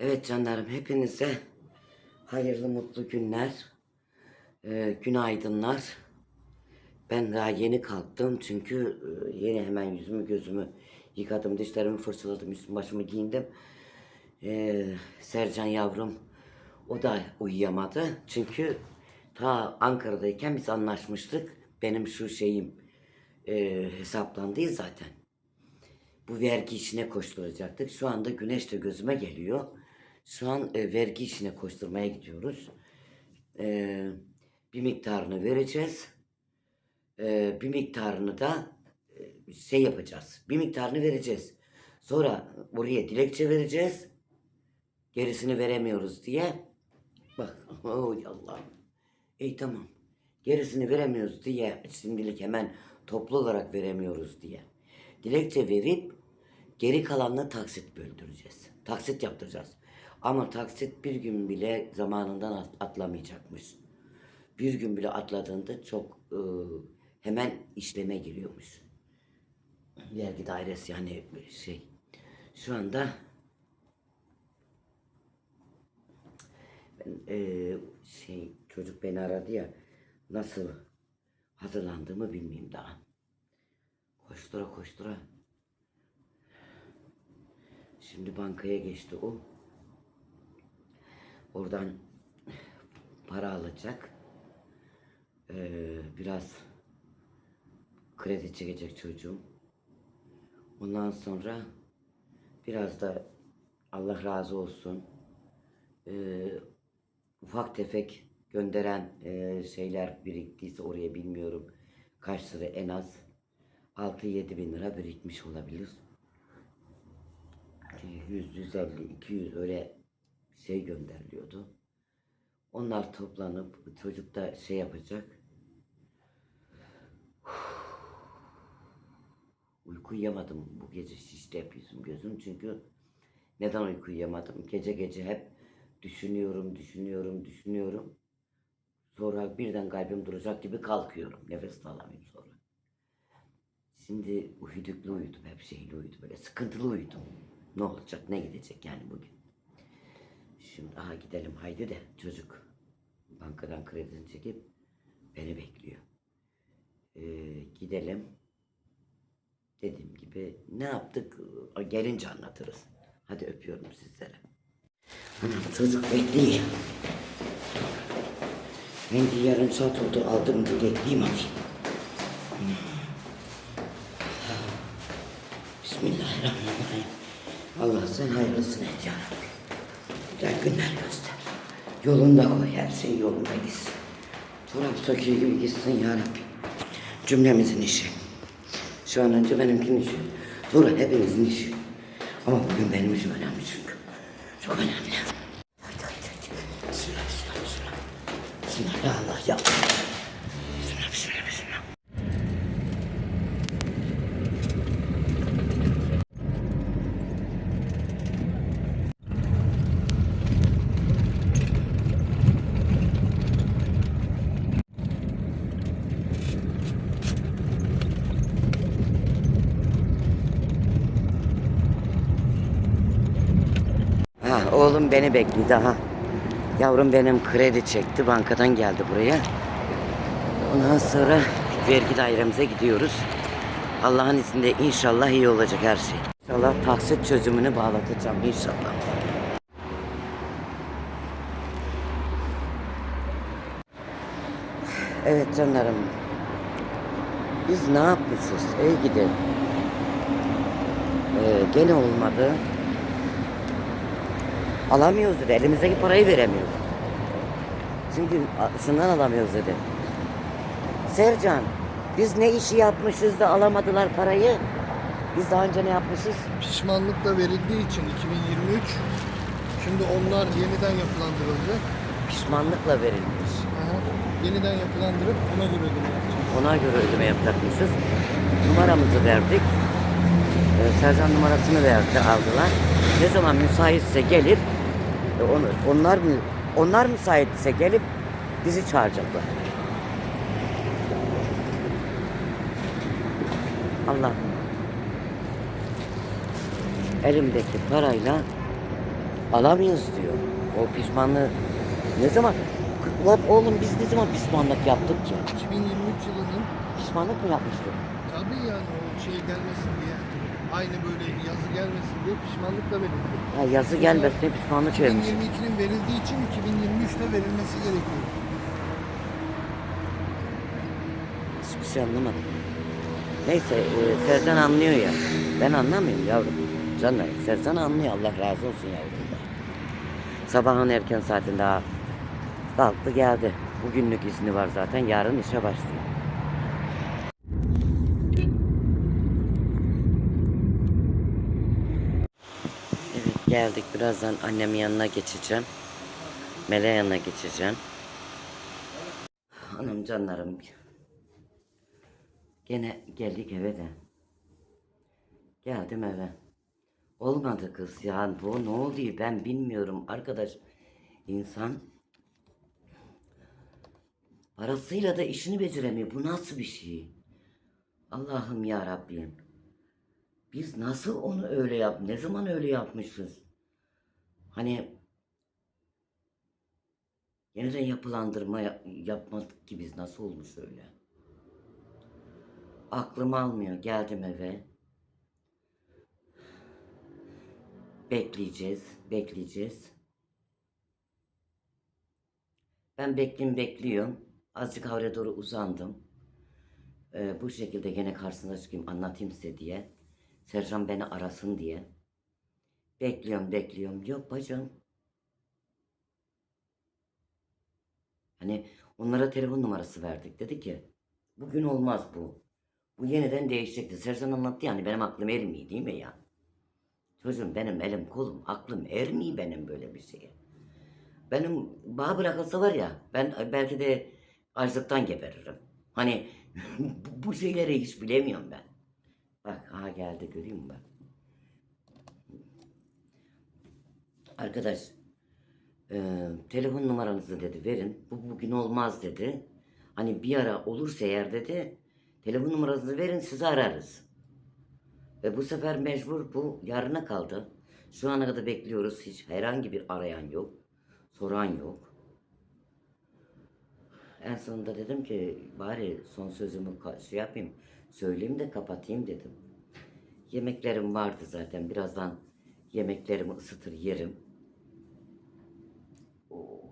Evet canlarım hepinize hayırlı mutlu günler, e, günaydınlar. Ben daha yeni kalktım çünkü e, yeni hemen yüzümü gözümü yıkadım, dişlerimi fırçaladım, üstüm başımı giyindim. E, Sercan yavrum o da uyuyamadı çünkü ta Ankara'dayken biz anlaşmıştık. Benim şu şeyim e, hesaplandı zaten bu vergi işine koşturacaktık. Şu anda güneş de gözüme geliyor. Şu an e, vergi işine koşturmaya gidiyoruz. E, bir miktarını vereceğiz. E, bir miktarını da e, şey yapacağız. Bir miktarını vereceğiz. Sonra oraya dilekçe vereceğiz. Gerisini veremiyoruz diye. Bak, oy Allah'ım. İyi tamam. Gerisini veremiyoruz diye şimdilik hemen toplu olarak veremiyoruz diye. Dilekçe verip geri kalanını taksit böldüreceğiz. Taksit yaptıracağız. Ama taksit bir gün bile zamanından at- atlamayacakmış. Bir gün bile atladığında çok e, hemen işleme giriyormuş. Vergi dairesi yani şey. Şu anda ben e, şey çocuk beni aradı ya nasıl hazırlandığımı bilmiyorum daha. Koştura koştura. Şimdi bankaya geçti o. Oradan para alacak. Ee, biraz kredi çekecek çocuğum. Ondan sonra biraz da Allah razı olsun. Ee, ufak tefek gönderen e, şeyler biriktiyse oraya bilmiyorum. Kaç lira en az 6-7 bin lira birikmiş olabilir. 100, 150, 200 öyle şey gönderiliyordu. Onlar toplanıp çocuk da şey yapacak. Uyku uyuyamadım bu gece şişti hep yüzüm gözüm çünkü neden uyku uyuyamadım? Gece gece hep düşünüyorum, düşünüyorum, düşünüyorum. Sonra birden kalbim duracak gibi kalkıyorum. Nefes de alamıyorum sonra. Şimdi uyuduklu uyudum, hep şeyli uyudum, böyle sıkıntılı uyudum. Ne olacak, ne gidecek yani bugün. Şimdi aha gidelim haydi de çocuk bankadan kredini çekip beni bekliyor. Ee, gidelim. Dediğim gibi ne yaptık gelince anlatırız. Hadi öpüyorum sizlere. Anam çocuk bekliyor. Ben de yarım saat oldu aldım da bekleyeyim abi. Bismillahirrahmanirrahim. Allah sen hayırlısını et ya. Güzel günler göster. Yolunda koy her şey yolunda gitsin. Çorap söküğü gibi gitsin ya. Cümlemizin işi. Şu an önce benimkinin işi. Sonra hepimizin işi. Ama bugün benim işim önemli çünkü. Çok önemli. Hadi hadi hadi. Bismillah bismillah bismillah. Bismillah ya Allah ya Allah. Bismillah bismillah bismillah. Ha, oğlum beni bekliyor daha. Yavrum benim kredi çekti. Bankadan geldi buraya. Ondan sonra vergi dairemize gidiyoruz. Allah'ın izniyle inşallah iyi olacak her şey. İnşallah taksit çözümünü bağlatacağım inşallah. Evet canlarım. Biz ne yapmışız? Ey gidi. Ee, gene olmadı. Alamıyoruz dedi. Elimizdeki parayı veremiyoruz. Çünkü şundan alamıyoruz dedi. Sercan, biz ne işi yapmışız da alamadılar parayı? Biz daha önce ne yapmışız? Pişmanlıkla verildiği için 2023 şimdi onlar yeniden yapılandırılacak. Pişmanlıkla verilmiş. Aha. Yeniden yapılandırıp ona göre ödeme yapacağız. Ona göre ödeme yapacakmışız. Numaramızı verdik. Ee, Sercan numarasını verdi, aldılar. Ne zaman müsaitse gelip e, onu, onlar mı onlar müsaitse gelip bizi çağıracaklar. Allah. Elimdeki parayla alamıyoruz diyor. O pişmanlığı ne zaman? Lan oğlum biz ne zaman pişmanlık yaptık ki? 2023 yılının Pişmanlık mı yapmıştık? tabii yani o şey gelmesin diye aynı böyle yazı gelmesin diye pişmanlıkla verildi. Ha, yazı gelmesin pişmanlık vermiş. 2022'nin verildiği için 2023'te verilmesi gerekiyor. Hiçbir şey anlamadım. Neyse e, Sercan anlıyor ya. Ben anlamıyorum yavrum. Canlar Sercan anlıyor Allah razı olsun yavrum. da. Sabahın erken saatinde kalktı geldi. Bugünlük izni var zaten yarın işe başlıyor. Geldik birazdan annemin yanına geçeceğim. Mele yanına geçeceğim. Hanım canlarım Gene geldik eve de. Geldim eve. Olmadı kız ya. Bu ne oldu ben bilmiyorum arkadaş. İnsan parasıyla da işini beceremiyor. Bu nasıl bir şey? Allah'ım ya Rabbim. Biz nasıl onu öyle yap? Ne zaman öyle yapmışız? Hani yeniden yapılandırma yap- yapmadık ki biz nasıl olmuş öyle? Aklım almıyor. Geldim eve. Bekleyeceğiz, bekleyeceğiz. Ben bekleyeyim bekliyorum. Azıcık havre doğru uzandım. Ee, bu şekilde gene karşısına çıkayım anlatayım size diye. Sercan beni arasın diye. Bekliyorum, bekliyorum. Yok bacım. Hani onlara telefon numarası verdik. Dedi ki bugün olmaz bu. Bu yeniden değişecekti. Sercan anlattı yani benim aklım ermiyor değil mi ya? Çocuğum benim elim kolum aklım ermiyor benim böyle bir şeye. Benim bağ bırakılsa var ya ben belki de açlıktan geberirim. Hani bu- şeyleri hiç bilemiyorum ben. Bak ha geldi görüyor musun bak. Arkadaş e, telefon numaranızı dedi verin. Bu bugün olmaz dedi. Hani bir ara olursa eğer dedi telefon numaranızı verin sizi ararız. Ve bu sefer mecbur bu yarına kaldı. Şu ana kadar bekliyoruz. Hiç herhangi bir arayan yok. Soran yok. En sonunda dedim ki bari son sözümü şey yapayım. Söyleyeyim de kapatayım dedim. Yemeklerim vardı zaten. Birazdan yemeklerimi ısıtır yerim. Oy.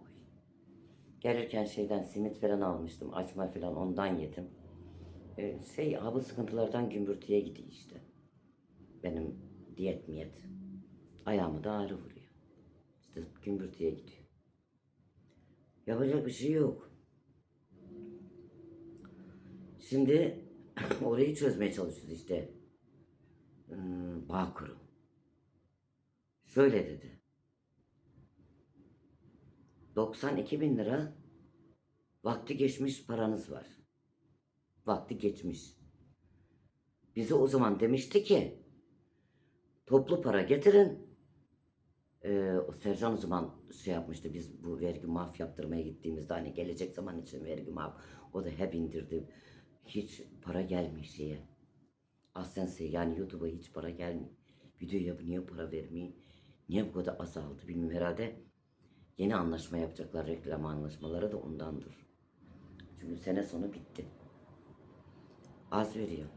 Gelirken şeyden simit falan almıştım. Açma falan ondan yedim. Ee, şey hava sıkıntılardan gümbürtüye gidiyor işte. Benim diyet miyet. Ayağımı da ağrı vuruyor. İşte gümbürtüye gidiyor. Yapacak bir şey yok. Şimdi orayı çözmeye çalışıyoruz işte. Hmm, Bağkur'u. Şöyle dedi. 92 bin lira vakti geçmiş paranız var. Vakti geçmiş. Bize o zaman demişti ki toplu para getirin. Ee, o Sercan o zaman şey yapmıştı biz bu vergi maaf yaptırmaya gittiğimizde hani gelecek zaman için vergi maaf o da hep indirdi. Hiç para gelmiyor şeye. Asense yani YouTube'a hiç para gelmiyor. Videoya niye para vermiyor? Niye bu kadar azaldı bilmiyorum herhalde. Yeni anlaşma yapacaklar reklam anlaşmaları da ondandır. Çünkü sene sonu bitti. Az veriyor.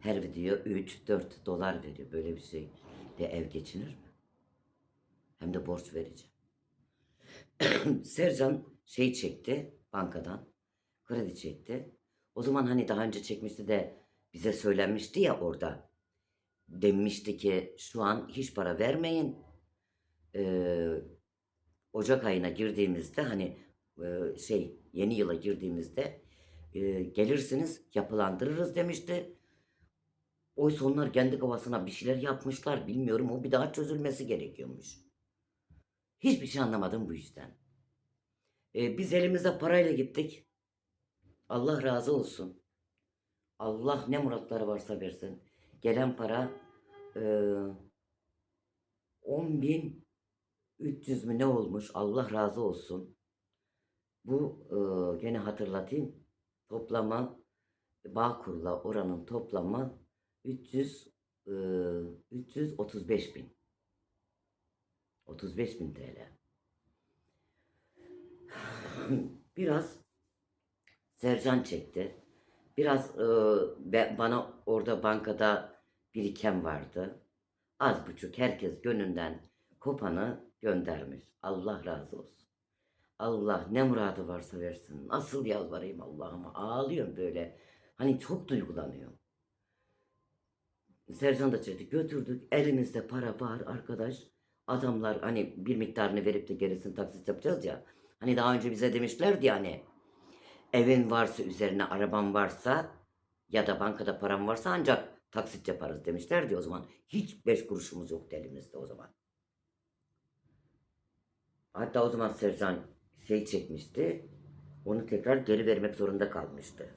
Her video 3-4 dolar veriyor. Böyle bir şey de ev geçinir mi? Hem de borç vereceğim. Sercan şey çekti bankadan. Kredi çekti. O zaman hani daha önce çekmişti de bize söylenmişti ya orada. Demişti ki şu an hiç para vermeyin. Ee, Ocak ayına girdiğimizde hani e, şey yeni yıla girdiğimizde e, gelirsiniz yapılandırırız demişti. Oysa onlar kendi kafasına bir şeyler yapmışlar. Bilmiyorum o bir daha çözülmesi gerekiyormuş. Hiçbir şey anlamadım bu yüzden. Ee, biz elimizde parayla gittik. Allah razı olsun. Allah ne muratları varsa versin. Gelen para e, 10 bin 300 mü ne olmuş? Allah razı olsun. Bu e, gene hatırlatayım. Toplama Bağkur'la oranın toplamı 300 e, 335 bin. 35 bin TL. Biraz Sercan çekti. Biraz e, bana orada bankada biriken vardı. Az buçuk herkes gönlünden kopanı göndermiş. Allah razı olsun. Allah ne muradı varsa versin. Nasıl yalvarayım Allah'ıma. Ağlıyorum böyle. Hani çok duygulanıyorum. Sercan da çekti. Götürdük. Elimizde para var arkadaş. Adamlar hani bir miktarını verip de gerisini taksit yapacağız ya. Hani daha önce bize demişlerdi ya hani evin varsa üzerine araban varsa ya da bankada param varsa ancak taksit yaparız demişlerdi o zaman. Hiç beş kuruşumuz yoktu elimizde o zaman. Hatta o zaman Sercan şey çekmişti. Onu tekrar geri vermek zorunda kalmıştı.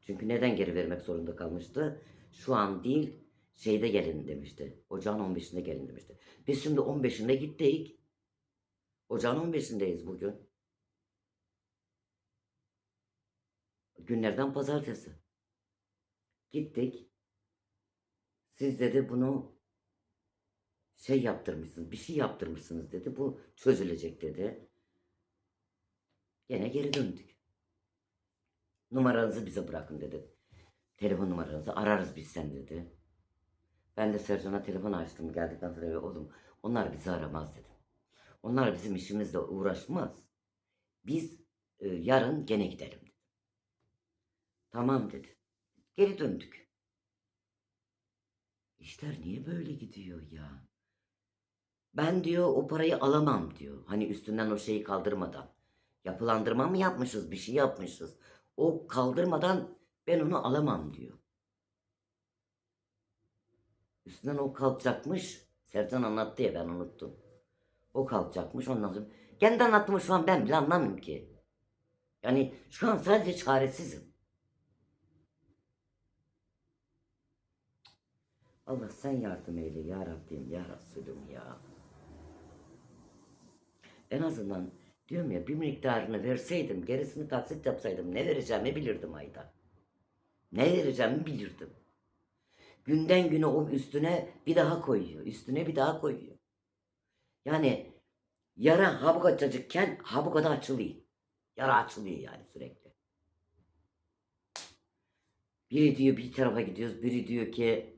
Çünkü neden geri vermek zorunda kalmıştı? Şu an değil şeyde gelin demişti. Ocağın 15'inde gelin demişti. Biz şimdi 15'inde gittik. Ocağın 15'indeyiz bugün. Günlerden pazartesi. Gittik. Siz dedi bunu şey yaptırmışsınız, bir şey yaptırmışsınız dedi. Bu çözülecek dedi. Gene geri döndük. Numaranızı bize bırakın dedi. Telefon numaranızı ararız biz sen dedi. Ben de Sercan'a telefon açtım geldikten sonra oğlum onlar bizi aramaz dedim. Onlar bizim işimizle uğraşmaz. Biz e, yarın gene gidelim dedi. Tamam dedi. Geri döndük. İşler niye böyle gidiyor ya? Ben diyor o parayı alamam diyor. Hani üstünden o şeyi kaldırmadan. Yapılandırma mı yapmışız, bir şey yapmışız. O kaldırmadan ben onu alamam diyor. Üstünden o kalkacakmış. Sercan anlattı ya ben unuttum. O kalkacakmış ondan sonra. Kendi anlattığımı şu an ben bile anlamıyorum ki. Yani şu an sadece çaresizim. Allah sen yardım eyle ya Rabbim ya Resulüm ya. En azından diyorum ya bir miktarını verseydim gerisini taksit yapsaydım ne vereceğimi bilirdim ayda. Ne vereceğimi bilirdim. Günden güne o üstüne bir daha koyuyor. Üstüne bir daha koyuyor. Yani yara ha bu kadarcıkken ha bu kadar açılıyor. Yara açılıyor yani sürekli. Biri diyor bir tarafa gidiyoruz. Biri diyor ki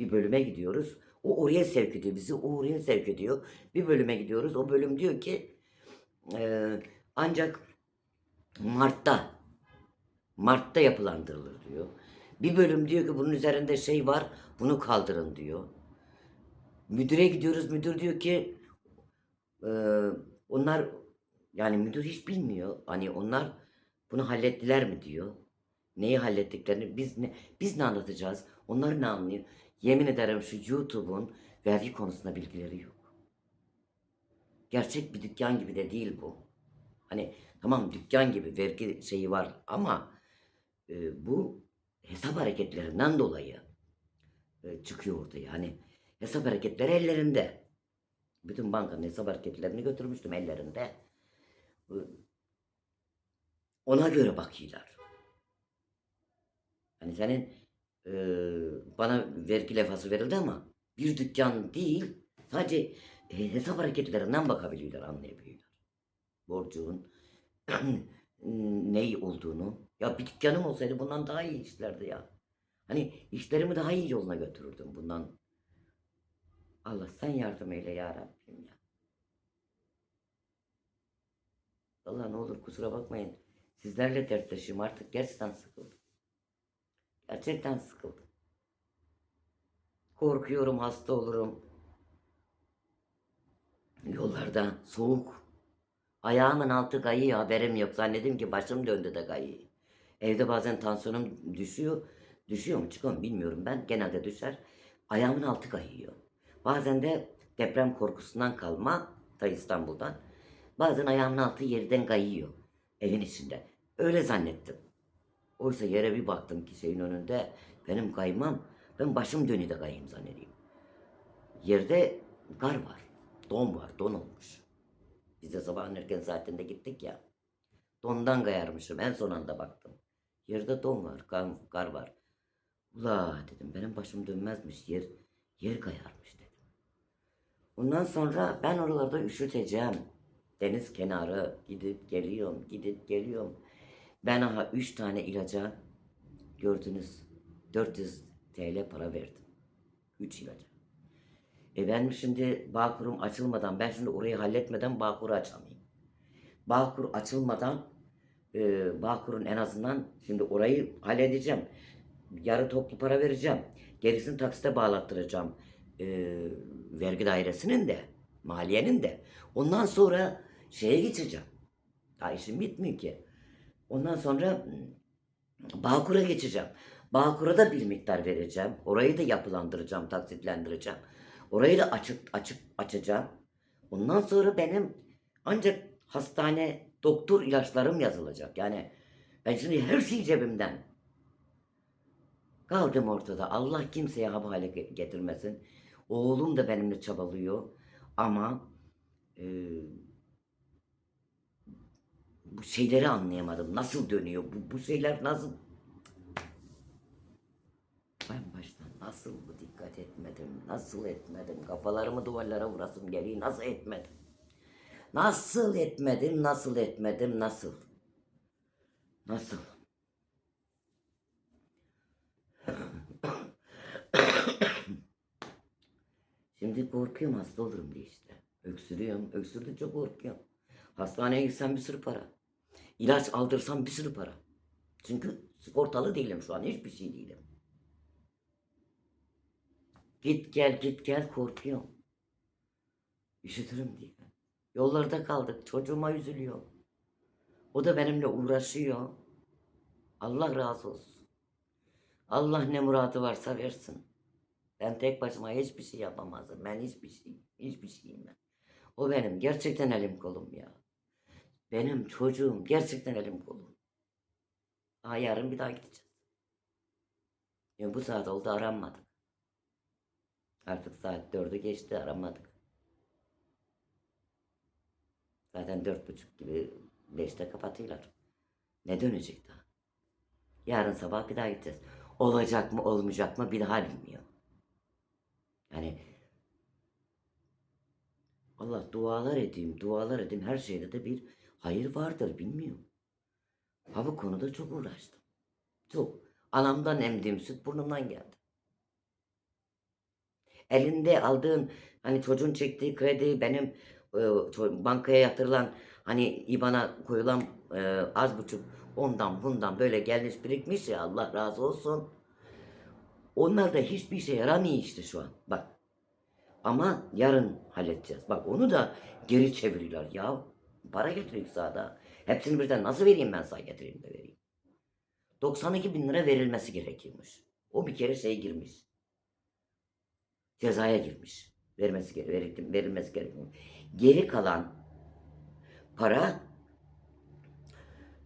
bir bölüme gidiyoruz. O oraya sevk ediyor. Bizi o oraya sevk ediyor. Bir bölüme gidiyoruz. O bölüm diyor ki eee, ancak Mart'ta Mart'ta yapılandırılır diyor. Bir bölüm diyor ki bunun üzerinde şey var bunu kaldırın diyor. Müdüre gidiyoruz. Müdür diyor ki eee, onlar yani müdür hiç bilmiyor. Hani onlar bunu hallettiler mi diyor. Neyi hallettiklerini biz ne biz ne anlatacağız? Onlar ne anlıyor? Yemin ederim şu YouTube'un vergi konusunda bilgileri yok. Gerçek bir dükkan gibi de değil bu. Hani tamam dükkan gibi vergi şeyi var ama e, bu hesap hareketlerinden dolayı e, çıkıyor ortaya. Yani hesap hareketleri ellerinde. Bütün bankanın hesap hareketlerini götürmüştüm ellerinde. E, Ona göre bakıyorlar. Hani senin e, bana vergi levhası verildi ama bir dükkan değil sadece e, hesap hareketlerinden bakabiliyorlar, anlayabiliyorlar. Borcun ney olduğunu. Ya bir dükkanım olsaydı bundan daha iyi işlerdi ya. Hani işlerimi daha iyi yoluna götürürdüm bundan. Allah sen yardım eyle ya Rabbim ya. Allah ne olur kusura bakmayın. Sizlerle dertleşiyorum artık gerçekten sıkıldım. Gerçekten sıkıldım. Korkuyorum hasta olurum. Yollarda soğuk. Ayağımın altı kayıyor haberim yok. Zannettim ki başım döndü de kayıyor. Evde bazen tansiyonum düşüyor. Düşüyor mu çıkıyor mu bilmiyorum ben. Genelde düşer. Ayağımın altı kayıyor. Bazen de deprem korkusundan kalma ta İstanbul'dan. Bazen ayağımın altı yerden kayıyor. Evin içinde. Öyle zannettim. Oysa yere bir baktım ki şeyin önünde benim kaymam. Ben başım dönü de kayayım zannedeyim. Yerde kar var. Don var. Don olmuş. Biz de sabahın erken saatinde gittik ya. Dondan kayarmışım. En son anda baktım. Yerde don var. Kar, kar var. Ula dedim benim başım dönmezmiş. Yer yer kayarmış dedim. Ondan sonra ben oralarda üşüteceğim. Deniz kenarı gidip geliyorum, gidip geliyorum. Ben aha 3 tane ilaca gördünüz 400 TL para verdim. 3 ilaca. E ben şimdi Bağkur'um açılmadan, ben şimdi orayı halletmeden Bağkur'u açamayayım. Bağkur açılmadan e, Bağkur'un en azından şimdi orayı halledeceğim. Yarı toplu para vereceğim. Gerisini taksite bağlattıracağım. E, vergi dairesinin de, maliyenin de. Ondan sonra şeye geçeceğim. Daha işim bitmiyor ki. Ondan sonra hmm, Bağkur'a geçeceğim. Bağkur'a da bir miktar vereceğim. Orayı da yapılandıracağım, taksitlendireceğim. Orayı da açık açık açacağım. Ondan sonra benim ancak hastane doktor ilaçlarım yazılacak. Yani ben şimdi her şeyi cebimden kaldım ortada. Allah kimseye havale ge- getirmesin. Oğlum da benimle çabalıyor. Ama e, bu şeyleri anlayamadım. Nasıl dönüyor? Bu, bu şeyler nasıl ben baştan nasıl bu dikkat etmedim, nasıl etmedim, kafalarımı duvarlara vurasım geliyor, nasıl etmedim? Nasıl etmedim, nasıl etmedim, nasıl? Nasıl? Şimdi korkuyorum hasta olurum diye işte. Öksürüyorum, öksürdükçe korkuyorum. Hastaneye gitsem bir sürü para. İlaç aldırsam bir sürü para. Çünkü sigortalı değilim şu an, hiçbir şey değilim. Git gel git gel korkuyorum. Üşütürüm diye. Yollarda kaldık. Çocuğuma üzülüyor. O da benimle uğraşıyor. Allah razı olsun. Allah ne muradı varsa versin. Ben tek başıma hiçbir şey yapamazdım. Ben hiçbir şey, hiçbir şeyim ben. O benim gerçekten elim kolum ya. Benim çocuğum gerçekten elim kolum. Aa, yarın bir daha gideceğiz. Yani bu saat oldu aranmadık. Artık saat dördü geçti aramadık. Zaten dört buçuk gibi beşte kapatıyorlar. Ne dönecek daha? Yarın sabah bir daha gideceğiz. Olacak mı olmayacak mı bir daha bilmiyor. Yani Allah dualar edeyim, dualar edeyim. Her şeyde de bir hayır vardır bilmiyorum. Ha bu konuda çok uğraştım. Çok. Anamdan emdiğim süt burnumdan geldi. Elinde aldığın hani çocuğun çektiği kredi benim e, bankaya yatırılan hani IBAN'a koyulan e, az buçuk ondan bundan böyle gelmiş birikmiş ya Allah razı olsun. Onlar da hiçbir işe yaramıyor işte şu an. Bak. Ama yarın halledeceğiz. Bak onu da geri çeviriyorlar. Ya para getiriyor sağda. Hepsini birden nasıl vereyim ben sana getireyim de vereyim. 92 bin lira verilmesi gerekiyormuş. O bir kere şey girmiş. Cezaya girmiş. Vermesi verildi- verilmesi gerekiyor. Geri kalan para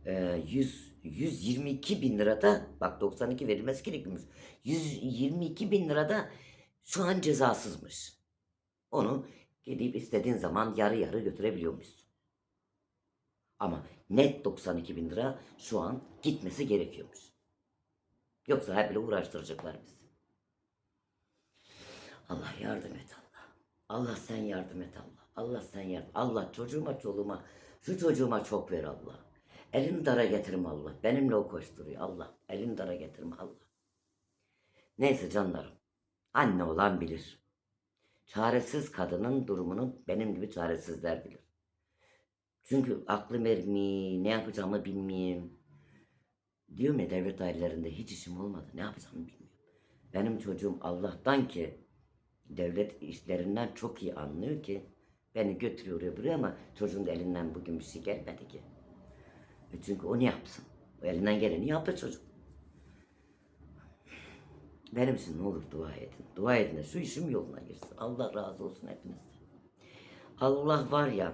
e, 100 122 bin lirada bak 92 verilmesi gerekiyormuş. 122 bin lirada şu an cezasızmış. Onu gidip istediğin zaman yarı yarı götürebiliyormuşsun. Ama net 92 bin lira şu an gitmesi gerekiyormuş. Yoksa hep bile uğraştıracaklar bizi. Allah yardım et Allah. Allah sen yardım et Allah. Allah sen yardım. Allah çocuğuma çoluğuma şu çocuğuma çok ver Allah. Elini dara getirme Allah. Benimle o koşturuyor Allah. Elini dara getirme Allah. Neyse canlarım. Anne olan bilir. Çaresiz kadının durumunu benim gibi çaresizler bilir. Çünkü aklım ermiyor, ne yapacağımı bilmiyorum. Diyorum ya devlet dairelerinde hiç işim olmadı. Ne yapacağımı bilmiyorum. Benim çocuğum Allah'tan ki devlet işlerinden çok iyi anlıyor ki beni götürüyor buraya ama çocuğun elinden bugün bir şey gelmedi ki. E çünkü o ne yapsın? O elinden geleni yaptı çocuk. Benim için ne olur dua edin. Dua edin de şu işim yoluna girsin. Allah razı olsun hepinizden. Allah var ya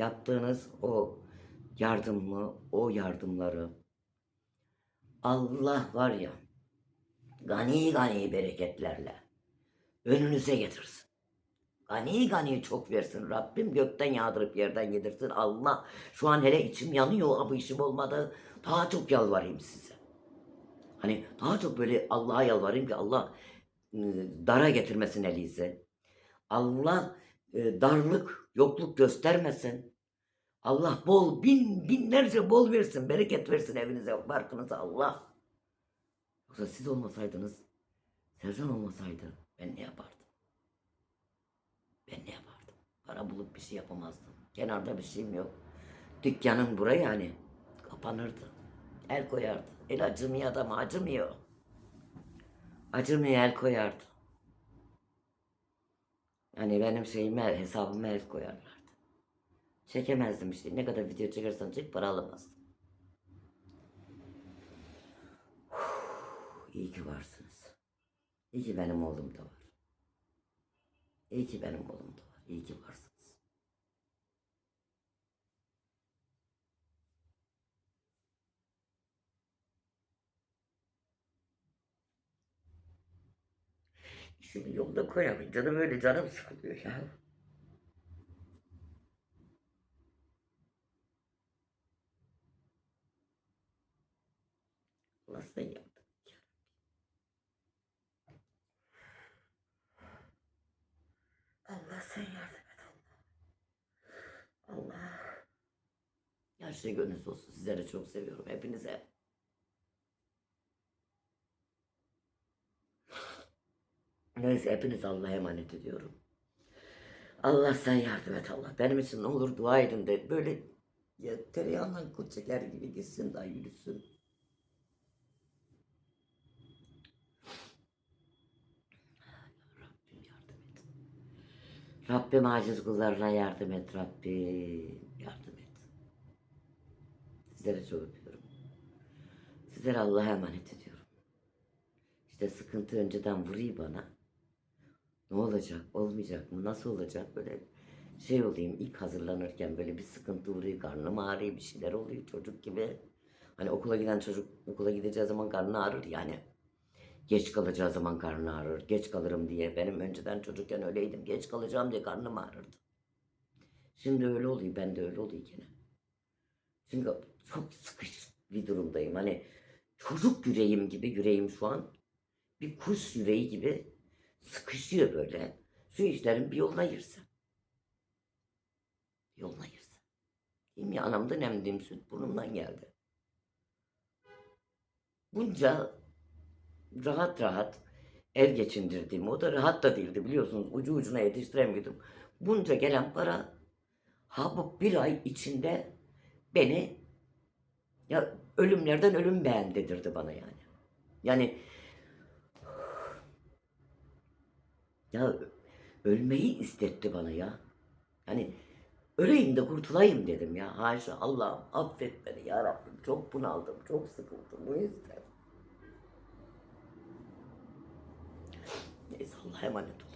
yaptığınız o yardımı, o yardımları Allah var ya gani gani bereketlerle önünüze getirsin. Gani gani çok versin Rabbim gökten yağdırıp yerden yedirsin Allah. Şu an hele içim yanıyor bu işim olmadı. Daha çok yalvarayım size. Hani daha çok böyle Allah'a yalvarayım ki Allah ıı, dara getirmesin elinize. Allah e, darlık, yokluk göstermesin. Allah bol, bin, binlerce bol versin, bereket versin evinize, barkınıza Allah. Yoksa siz olmasaydınız, Sercan olmasaydı ben ne yapardım? Ben ne yapardım? Para bulup bir şey yapamazdım. Kenarda bir şeyim yok. Dükkanım buraya yani kapanırdı. El koyardı. El acımıyor adam acımıyor. Acımıyor el koyardı. Yani benim şeyime hesabıma el koyarlardı. Çekemezdim işte. Ne kadar video çekersen çek para alamazdım. İyi ki varsınız. İyi ki benim oğlum da var. İyi ki benim oğlum da var. İyi ki varsınız. Şimdi yolda koyamayın. Canım öyle canım sıkılıyor ya. Sen yaptın. Allah sen yardım et Allah. Allah. Her şey gönlünüz olsun. Sizleri çok seviyorum. Hepinize. Neyse hepiniz Allah'a emanet ediyorum. Allah sen yardım et Allah. Benim için ne olur dua edin de böyle ya tereyağından kul çeker gibi gitsin daha yürüsün. Rabbim yardım et. Rabbim aciz kullarına yardım et Rabbim. Yardım et. Sizlere çok öpüyorum. Sizlere Allah'a emanet ediyorum. İşte sıkıntı önceden vuruyor bana. Ne olacak? Olmayacak mı? Nasıl olacak? Böyle şey olayım ilk hazırlanırken böyle bir sıkıntı vuruyor. Karnım ağrıyor bir şeyler oluyor çocuk gibi. Hani okula giden çocuk okula gideceği zaman karnı ağrır yani. Geç kalacağı zaman karnı ağrır. Geç kalırım diye. Benim önceden çocukken öyleydim. Geç kalacağım diye karnım ağrırdı. Şimdi öyle oluyor. Ben de öyle oluyor gene. Çünkü çok sıkış bir durumdayım. Hani çocuk yüreğim gibi yüreğim şu an. Bir kuş yüreği gibi sıkışıyor böyle. Şu işlerin bir yoluna girse. Yoluna girse. Değil mi? Anamdan emdiğim süt burnumdan geldi. Bunca rahat rahat ev geçindirdiğim, o da rahat da değildi biliyorsunuz. Ucu ucuna yetiştiremiyordum. Bunca gelen para ha bu bir ay içinde beni ya ölümlerden ölüm beğen dedirdi bana yani. Yani ya ölmeyi istetti bana ya. Hani öleyim de kurtulayım dedim ya. Haşa Allah'ım affet beni ya Rabbim. Çok bunaldım, çok sıkıldım bu yüzden. Neyse Allah'a emanet ol.